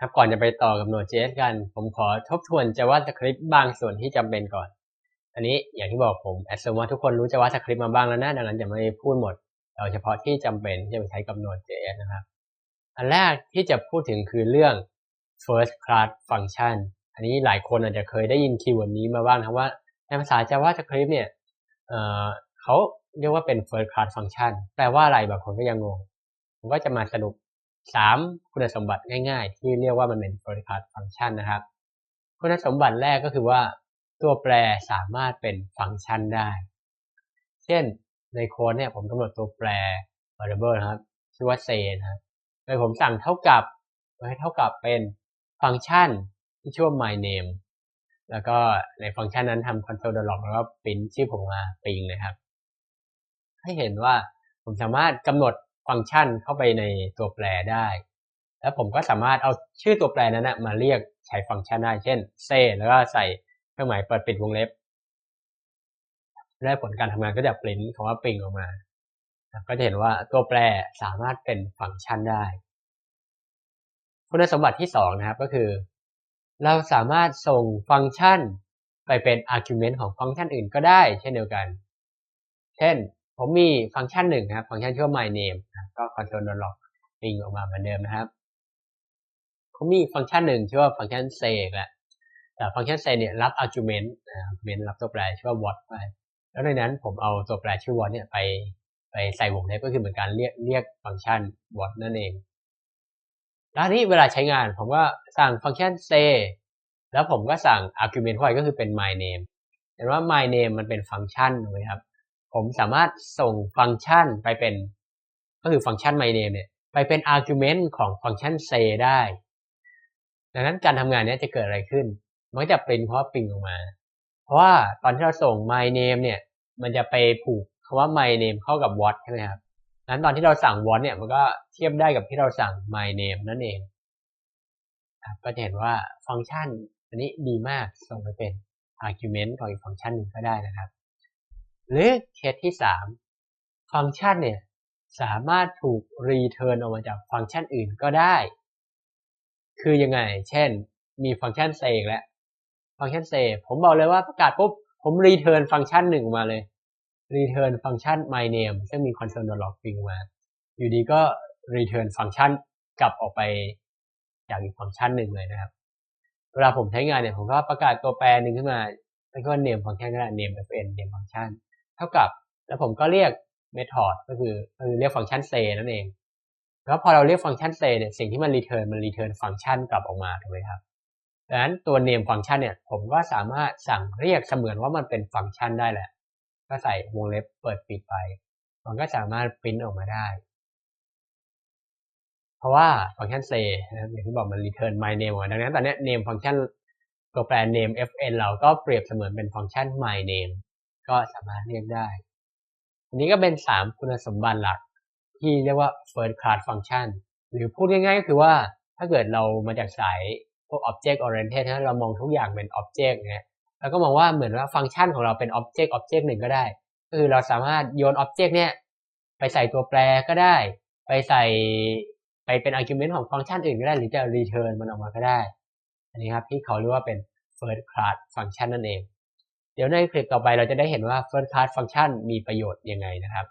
ครับก่อนจะไปต่อกับ Node.js กัน ผมขอทบทวน JavaScript บางส่วนที่จำเป็นก่อน อันนี้อย่างที่บอกผมแอดซูมว่าทุกคนรู้ JavaScript มาบ้างแล้วนะ ดังนั้นจะไม่พูดหมด เอาเฉพาะที่จำเป็นที่จะไปใช้กับ Node.js นะครับ อันแรกที่จะพูดถึงคือเรื่อง first class function อันนี้หลายคนอาจจะเคยได้ยินคีย์เวิร์ดนี้มาบ้างนะว่าในภาษา JavaScript เนี่ยเเขาเรียกว่าเป็น first class function แปลว่าอะไรบางคนก็ยังงง ผมก็จะมาสรุป สามคุณสมบัติง่ายๆ ที่เรียกว่ามันเป็น first class function นะครับ คุณสมบัติแรกก็คือว่า ตัวแปรสามารถเป็นฟังก์ชันได้ เช่นในโค้ดเนี่ยผมกำหนดตัวแปร variable นะครับ ชื่อว่า say นะครับโดยผมสั่งเท่ากับให้เท่ากับเป็นฟังก์ชันที่ชื่อว่า my name แล้วก็ในฟังก์ชันนั้นทำ console.log แล้วก็ปริ้นชื่อผมมาปิงนะครับ ให้เห็นว่าผมสามารถกำหนด ฟังก์ชันเข้าไปในตัวแปรได้ แล้วผมก็สามารถเอาชื่อตัวแปรนั้นนะมาเรียกใช้ฟังก์ชันได้ เช่น say แล้วก็ใส่เครื่องหมายเปิดปิดวงเล็บ และผลการทำงานก็จะปริ้นคำว่าปิงออกมา ก็จะเห็นว่าตัวแปรสามารถเป็นฟังก์ชันได้ คุณสมบัติที่2นะครับก็คือ เราสามารถส่งฟังก์ชันไปเป็น argument ของฟังก์ชันอื่นก็ได้ เช่นเดียวกัน เช่น ผมมีฟังก์ชันหนึ่งครับ ฟังก์ชันชื่อว่า my name ก็ console.log ปิงออกมาเหมือนเดิมนะครับ ผมมีฟังก์ชันหนึ่งชื่อว่าฟังก์ชัน say แหละแต่ฟังก์ชัน say เนี่ยรับ argument argument รับตัวแปรชื่อว่า what ไปแล้วในนั้นผมเอาตัวแปรชื่อ what เนี่ยไปไปใส่วงเล็บก็คือเหมือนการเรียกเรียกฟังก์ชัน what นั่นเอง แล้วนี้เวลาใช้งานผมก็สั่งฟังก์ชัน say แล้วผมก็สั่ง argument เข้าไปก็คือเป็น my name เห็นว่า my name มันเป็นฟังก์ชันถูกไหมครับ ผมสามารถส่งฟังก์ชันไปเป็น ก็คือฟังก์ชัน my name เนี่ยไปเป็น argument ของฟังก์ชัน say ได้ ดังนั้นการทำงานนี้จะเกิดอะไรขึ้น มันจะเป็นเพราะปิงออกมา เพราะว่าตอนที่เราส่ง my name เนี่ย มันจะไปผูกคำว่า my name เข้ากับ what ใช่ไหมครับนั้นตอนที่เราสั่ง what เนี่ย มันก็เทียบได้กับที่เราสั่ง my name นั่นเองก็จะเห็นว่าฟังก์ชัน อันนี้ดีมากส่งไปเป็น argument ของอีกฟังก์ชันหนึ่งก็ได้นะครับ หรือเคสที่ 3 ฟังก์ชันเนี่ยสามารถถูกรีเทิร์นออกมาจากฟังก์ชันอื่นก็ได้ คือยังไง เช่น มีฟังก์ชัน say แล้วฟังก์ชัน say ผมบอกเลยว่าประกาศปุ๊บ ผมรีเทิร์นฟังก์ชันหนึ่งมาเลยรีเทิร์นฟังก์ชัน my name ซึ่งมี console.log ปิงมา อยู่ดีก็รีเทิร์นฟังก์ชันกลับออกไปจากอีกฟังก์ชันหนึ่งเลยนะครับ เวลาผมใช้งานเนี่ยผมก็ประกาศตัวแปรหนึ่งขึ้นมาแล้วก็ name ฟังก์ชันก็ได้ name fn name ฟังก์ชัน เท่ากับ แล้วผมก็เรียก method ก็คือคือเรียกฟังก์ชัน say นั่นเอง แล้วพอเราเรียกฟังก์ชัน say เนี่ยสิ่งที่มัน return มัน return ฟังก์ชันกลับออกมาถูกไหมครับดังนั้นตัว name ฟังก์ชันเนี่ยผมก็สามารถสั่งเรียกเสมือนว่ามันเป็นฟังก์ชันได้แหละ ก็ใส่วงเล็บเปิดปิดไป มันก็สามารถพิมพ์ออกมาได้ เพราะว่าฟังก์ชัน say นะครับอย่างที่บอกมัน return my name ออกมดังนั้นตอนนี้ name ฟังก์ชันตัวแปร name fn เราก็เปรียบเสมือนเป็นฟังก์ชัน my name ก็สามารถเรียกได้ อันนี้ก็เป็น 3 คุณสมบัติหลักที่เรียกว่า first class function หรือพูดง่ายๆก็คือว่าถ้าเกิดเรามาจากสายพวก object oriented ถ้าเรามองทุกอย่างเป็น object เนี่ยเราก็มองว่าเหมือนว่าฟังก์ชันของเราเป็น object object หนึ่งก็ได้ก็คือเราสามารถโยน object เนี่ยไปใส่ตัวแปรก็ได้ ไปใส่ไปเป็น argument ของฟังก์ชันอื่นก็ได้ หรือจะ return มันออกมาก็ได้ อันนี้ครับที่เขาเรียกว่าเป็น first class function นั่นเอง เดี๋ยวในคลิปต่อไปเราจะได้เห็นว่า first class function มีประโยชน์ยังไงนะครับ